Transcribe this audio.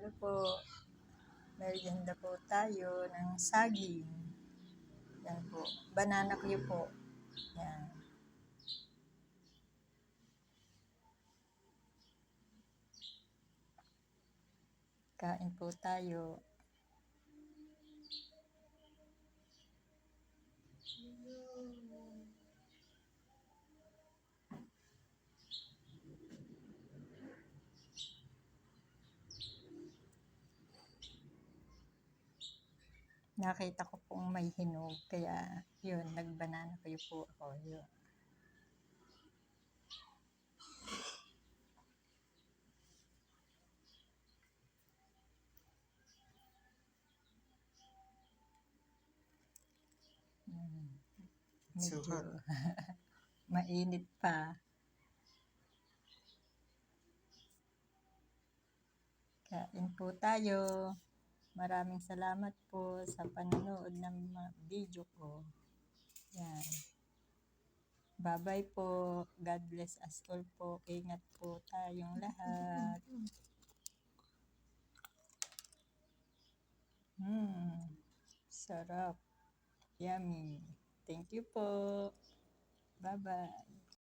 Hello po. Merienda po tayo ng saging. Yan po. Banana cue po. Yan. Kain po tayo. Nakita ko pong may hinog. Kaya, yun, nagbanana kayo po ako. Yun. Mm. Medyo mainit pa. Kain po tayo. Maraming salamat po sa panonood ng video ko. Yan. Bye-bye po. God bless us all po. Ingat po tayong lahat. Hmm. Sarap. Yummy. Thank you po. Bye-bye.